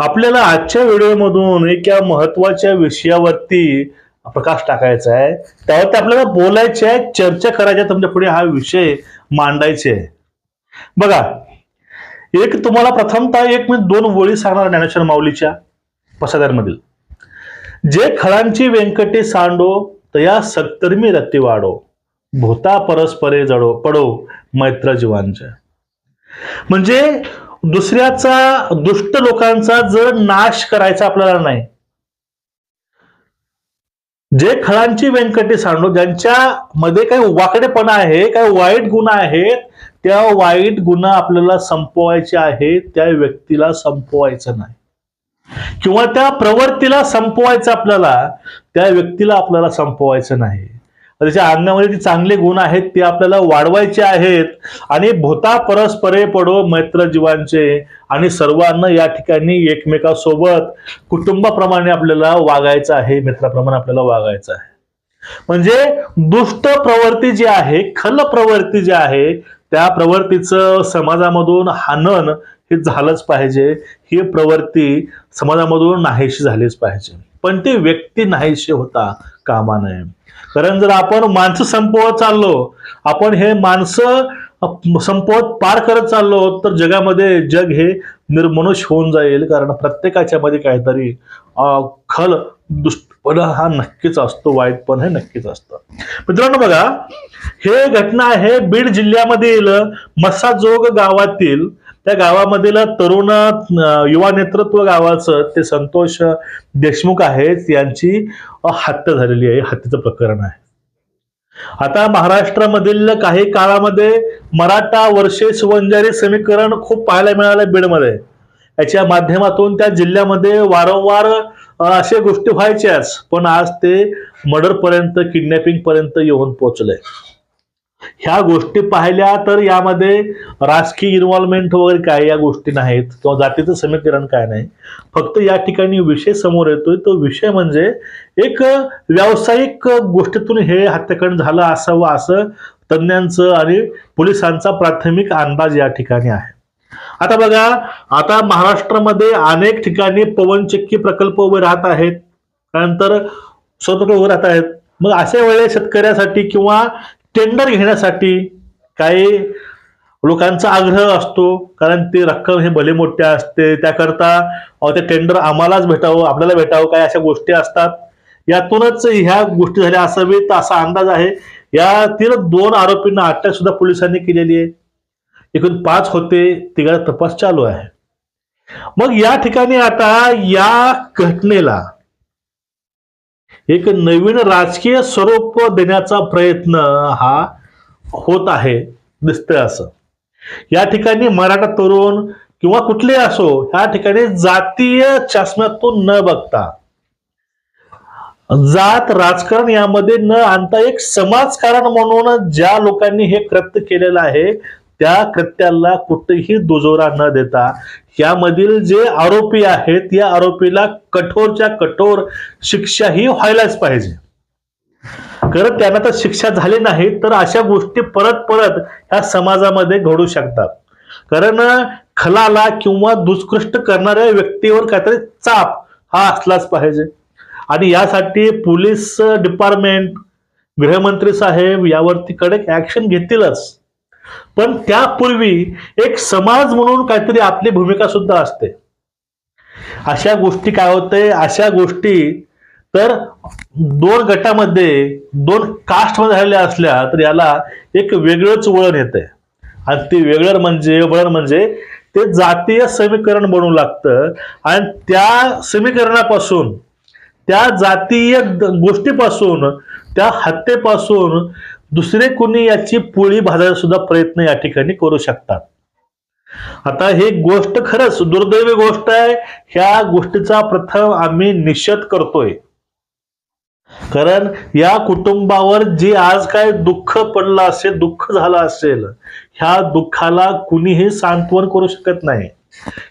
आपल्याला आजच्या व्हिडिओमधून एका महत्त्वाच्या विषयावरती प्रकाश टाकायचा आहे. त्यावरती आपल्याला बोलायचे आहे चर्चा करायची आहे, तुमच्यापुढे हा विषय मांडायचे आहे. बघा एक तुम्हाला प्रथमतः एक मी दोन ओळी सांगणार ज्ञानेश्वर माऊलीच्या पसाद्यांमधील जे खळांची व्यंकटे सांडो तया सत्तरमी रत्ती वाढो भूता परस्परे जडो पडो मैत्र जीवांच्या म्हणजे दुसऱ्याचा दुष्ट लोकांचा जर नाश करायचा आपल्याला नाही जे खळांची व्यंकटे सांडू ज्यांच्या मध्ये काही वाकडेपणा आहे काही वाईट गुण आहेत त्या वाईट गुण आपल्याला संपवायचे आहेत त्या व्यक्तीला संपवायचं नाही. किंवा त्या प्रवृत्तीला संपवायचं आपल्याला त्या व्यक्तीला आपल्याला संपवायचं नाही. त्याच्या अंगामध्ये जे चांगले गुण आहेत ते आपल्याला वाढवायचे आहेत. आणि भूता परस्परे पडो मैत्र जीवांचे. आणि सर्वांना या ठिकाणी एकमेकासोबत कुटुंबाप्रमाणे आपल्याला वागायचं आहे मित्राप्रमाणे आपल्याला वागायचं आहे. म्हणजे दुष्ट प्रवृत्ती जी आहे खल प्रवृत्ती जी आहे त्या प्रवृत्तीचं समाजामधून हानन हे झालंच पाहिजे. ही प्रवृत्ती समाजामधून नाहीशी झालीच पाहिजे. पण ती व्यक्ती नाहीशी होता. कामा नये. कारण जर आपण माणसं संपवत चाललो आपण हे माणसं संपवत पार करत चाललो तर जगामध्ये जग हे निर्मनुष होऊन जाईल. कारण प्रत्येकाच्या मध्ये काहीतरी अं, खल दुष्टपणा हा नक्कीच असतो वाईटपण हे नक्कीच असतं. मित्रांनो बघा हे घटना आहे बीड जिल्ह्यामधील मसाजोग गावातील त्या गावामधील तरुण युवा नेतृत्व गावाचं ते संतोष देशमुख आहेत यांची हत्या झालेली आहे. हत्येचं प्रकरण आहे. आता महाराष्ट्रामधील काही काळामध्ये मराठा वर्षेस वंजारी समीकरण खूप पाहायला मिळालं बीडमध्ये. याच्या माध्यमातून त्या जिल्ह्यामध्ये वारंवार अशा गोष्टी व्हायच्याच. पण आज ते मर्डर पर्यंत किडनॅपिंग पर्यंत येऊन पोहोचले. ह्या गोष्टी पाहिल्या तर यामध्ये राजकीय इन्व्हॉल्वमेंट वगैरे काय या गोष्टी नाहीत किंवा जातीचं समीकरण काय नाही. फक्त या ठिकाणी विषय समोर येतोय. तो विषय म्हणजे एक व्यावसायिक गोष्टीतून हे हत्याकांड झालं असावं असं तज्ज्ञांचं आणि पोलिसांचा प्राथमिक अंदाज या ठिकाणी आहे. आता बघा आता महाराष्ट्रामध्ये अनेक ठिकाणी पवनचक्की प्रकल्प उभे राहत आहेत. त्यानंतर स्वतंत्र उभे राहत आहेत. मग अशा वेळेस शेतकऱ्यासाठी किंवा टेंडर घेण्यासाठी काही लोकांचा आग्रह असतो कारण ती रक्कम हे भले मोठे असते. त्याकरता ते टेंडर आम्हालाच भेटावं आपल्याला भेटावं काय अशा गोष्टी असतात. यातूनच ह्या गोष्टी झाल्या असावेत असा अंदाज आहे. यातील दोन आरोपींना अटक सुद्धा पोलिसांनी केलेली आहे. एकूण पाच होते तिघा तपास चालू आहे. मग या ठिकाणी आता या घटनेला एक नवीन राजकीय स्वरूप देण्याचा प्रयत्न हा होत आहे दिसतंय असं. या ठिकाणी मराठा तरुण किंवा कुठले असो या ठिकाणी जातीय चष्म्यातून न बघता जात राजकारण यामध्ये न आणता एक समाजकारण म्हणून ज्या लोकांनी हे कृत्य केलेलं आहे त्या कृत्याला कुठेही दुजोरा न देता यामधील जे आरोपी आहेत या आरोपीला कठोरच्या कठोर शिक्षा ही व्हायलाच पाहिजे. खरं त्यांना तर शिक्षा झाली नाही तर अशा गोष्टी परत परत ह्या समाजामध्ये घडू शकतात. कारण खलाला किंवा दुष्कृष्ट करणाऱ्या व्यक्तीवर काहीतरी चाप हा असलाच पाहिजे. आणि यासाठी पोलीस डिपार्टमेंट गृहमंत्री साहेब यावरती कडक ऍक्शन घेतीलच. पण त्यापूर्वी एक समाज म्हणून काहीतरी आपली भूमिका सुद्धा असते. अशा गोष्टी काय होते अशा गोष्टी तर दोन गटामध्ये दोन कास्टमध्ये झालेल्या असल्या तर याला एक वेगळंच वळण येते आणि ते वेगळं म्हणजे वळण म्हणजे ते जातीय समीकरण बनवू लागतं. आणि त्या समीकरणापासून त्या जातीय गोष्टीपासून त्या हत्येपासून दुसरे कोणी याची पोळी भाजायला सुद्धा प्रयत्न या ठिकाणी करू शकतात. आता ही गोष्ट खरंच दुर्दैवी गोष्ट आहे. ह्या गोष्टीचा प्रथम आम्ही निषेध करतोय. कारण या कुटुंबावर जे आज काय दुःख पडलं असेल दुःख झालं असेल ह्या दुःखाला कुणीही सांत्वन करू शकत नाही.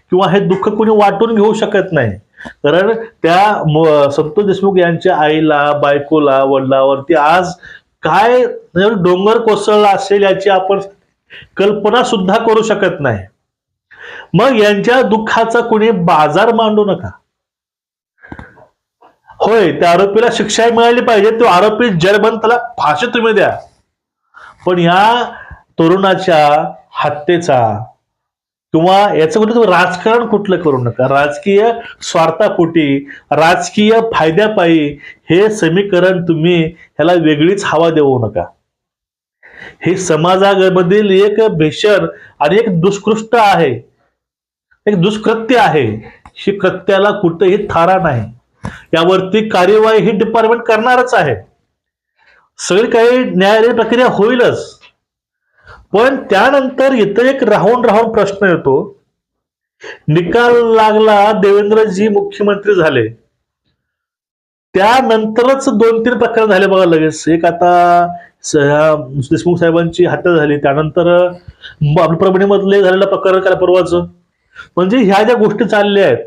किंवा हे दुःख कुणी वाटून घेऊ शकत नाही. कारण त्या संतोष देशमुख यांच्या आईला बायकोला वडिलावरती आज काय डोंगर कोसळला असेल याची आपण कल्पना सुद्धा करू शकत नाही. मग यांच्या दुःखाचा कुणी बाजार मांडू नका. होय त्या आरोपीला शिक्षा मिळाली पाहिजे तो आरोपी जरबंद त्याला फाशी तुम्ही द्या. पण या तरुणाच्या हत्येचा किंवा याचं कुठं तुम्ही राजकारण कुठलं करू नका. राजकीय स्वार्थापोटी राजकीय फायद्यापायी हे समीकरण तुम्ही ह्याला वेगळीच हवा देऊ नका. हे समाजामधील एक भीषण आणि एक दुष्कृष्ट आहे एक दुष्कृत्य आहे ही कृत्याला कुठेही थारा नाही. यावरती कार्यवाही ही डिपार्टमेंट करणारच आहे. सगळी काही न्यायालयीन प्रक्रिया होईलच. पण त्यानंतर इथं एक राहून राहून प्रश्न येतो. निकाल लागला देवेंद्रजी मुख्यमंत्री झाले. त्यानंतरच दोन तीन प्रकरण झाले बघा लगेच. एक आता देशमुख साहेबांची हत्या झाली. त्यानंतर म- परभणीमधले झालेलं प्रकरण काय परवाचं. म्हणजे ह्या ज्या गोष्टी चालल्या आहेत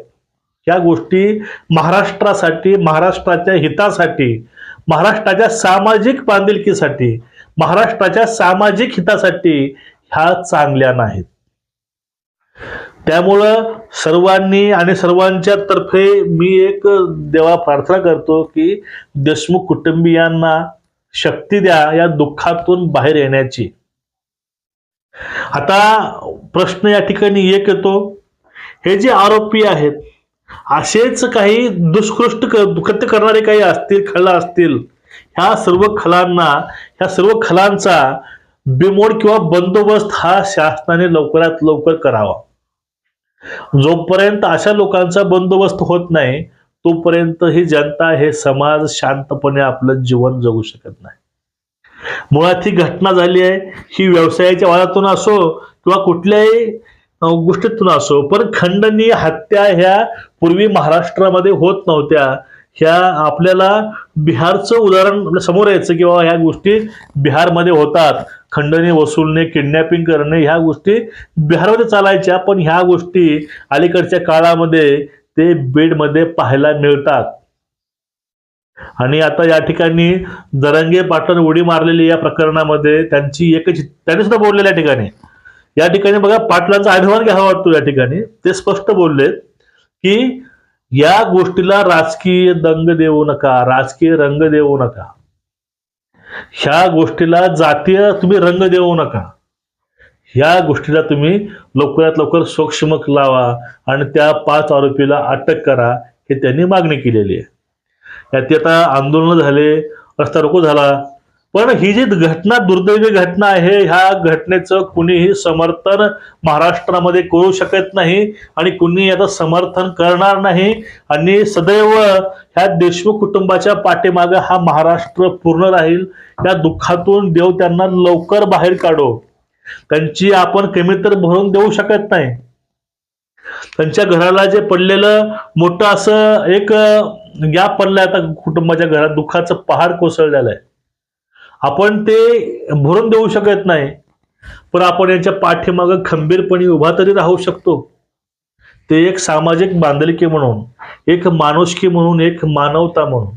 ह्या गोष्टी महाराष्ट्रासाठी महाराष्ट्राच्या हितासाठी महाराष्ट्राच्या सामाजिक बांधिलकीसाठी महाराष्ट्राच्या सामाजिक हितासाठी ह्या चांगल्या नाहीत. त्यामुळं सर्वांनी आणि सर्वांच्या तर्फे मी एक देवा प्रार्थना करतो की देशमुख कुटुंबियांना शक्ती द्या या दुःखातून बाहेर येण्याची. आता प्रश्न या ठिकाणी एक येतो. हे जे आरोपी आहेत असेच काही दुष्कृष्ट कृत्य करणारे काही असतील खळ असतील ह्या सर्व खलांना ह्या सर्व खलांचा बिमोड किंवा बंदोबस्त हा शासनाने लवकरात लवकर करावा. जोपर्यंत अशा लोकांचा बंदोबस्त होत नाही तोपर्यंत ही जनता हे समाज शांतपणे आपलं जीवन जगू शकत नाही. मुळात ही घटना झाली आहे ही व्यवसायाच्या वादातून असो किंवा कुठल्याही गोष्टीतून असो पण खंडनीय हत्या ह्या पूर्वी महाराष्ट्रामध्ये होत नव्हत्या. ह्या आपल्याला बिहारचं उदाहरण आपल्यासमोर यायचं किंवा ह्या गोष्टी बिहारमध्ये होतात. खंडणी वसूलणे किडनॅपिंग करणे ह्या गोष्टी बिहारमध्ये चालायच्या पण ह्या गोष्टी अलीकडच्या काळामध्ये ते बीडमध्ये पाहायला मिळतात. आणि आता या ठिकाणी दरंगे पाटण उडी मारलेली या प्रकरणामध्ये त्यांची एकच त्यांनी सुद्धा बोललेल्या ठिकाणी. या ठिकाणी बघा पाटलांचा अभिमान घ्यावा वाटतो या ठिकाणी. ते स्पष्ट बोललेत की या गोष्टीला राजकीय दंग देऊ नका राजकीय रंग देऊ नका. ह्या गोष्टीला जातीय तुम्ही रंग देऊ नका. ह्या गोष्टीला तुम्ही लवकरात लवकर सूक्ष्मक लावा आणि त्या पाच आरोपीला अटक करा हे त्यांनी मागणी केलेली आहे. यात आता आंदोलन झाले रस्ता रोको झाला पण ही जी घटना दुर्दैवी घटना आहे ह्या घटनेचं कुणीही समर्थन महाराष्ट्रामध्ये करू शकत नाही आणि कुणी याचं समर्थन करणार नाही. आणि सदैव ह्या देशमुख कुटुंबाच्या पाठीमागे हा महाराष्ट्र पूर्ण राहील. या दुःखातून देव त्यांना लवकर बाहेर काढो. त्यांची आपण कमी तर भरून देऊ शकत नाही. त्यांच्या घराला जे पडलेलं मोठं असं एक गॅप पडलाय आता कुटुंबाच्या घरात दुःखाचं पहाड कोसळलेलं आहे. आपण ते भरून देऊ शकत नाही. पण आपण यांच्या पाठीमागं खंबीरपणे उभा तरी राहू शकतो. ते एक सामाजिक बांधिलकी म्हणून एक माणुसकी म्हणून एक मानवता म्हणून.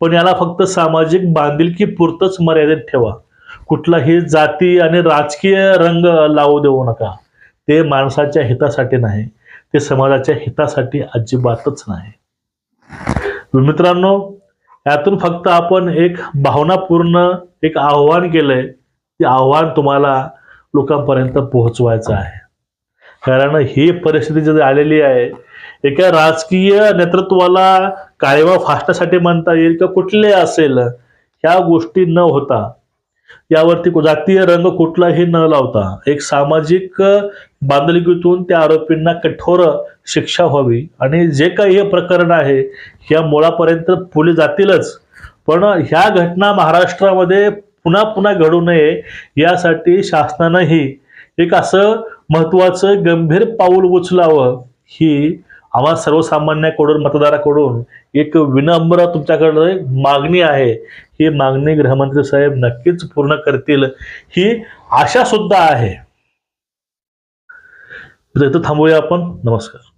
पण याला फक्त सामाजिक बांधिलकी पुरतंच मर्यादित ठेवा. कुठलाही जाती आणि राजकीय रंग लावू देऊ नका. ते माणसाच्या हितासाठी नाही. ते समाजाच्या हितासाठी अजिबातच नाही. मित्रांनो यातून फक्त आपण एक भावनापूर्ण एक आव्हान केलंय ते आव्हान तुम्हाला लोकांपर्यंत पोहोचवायचं आहे. कारण ही परिस्थिती जी आलेली आहे एका राजकीय नेतृत्वाला काळेवा फासण्यासाठी म्हणता येईल किंवा कुठले असेल ह्या गोष्टी न होता यावरती जातीय रंग कुठलाही न लावता एक सामाजिक बांधलिकीतून त्या आरोपींना कठोर शिक्षा व्हावी. आणि जे काही हे प्रकरण आहे ह्या मुळापर्यंत पुढे जातीलच. पण ह्या घटना महाराष्ट्रामध्ये पुन्हा पुन्हा घडू नये यासाठी शासनानंही एक असं महत्वाचं गंभीर पाऊल उचलावं ही आम्हा सर्वसामान्याकडून मतदाराकडून एक विनम्र तुमच्याकडे मागणी आहे. ही मागणी गृहमंत्री साहेब नक्कीच पूर्ण करतील. ही आशा सुद्धा आहे. इथं थांबूया आपण. नमस्कार.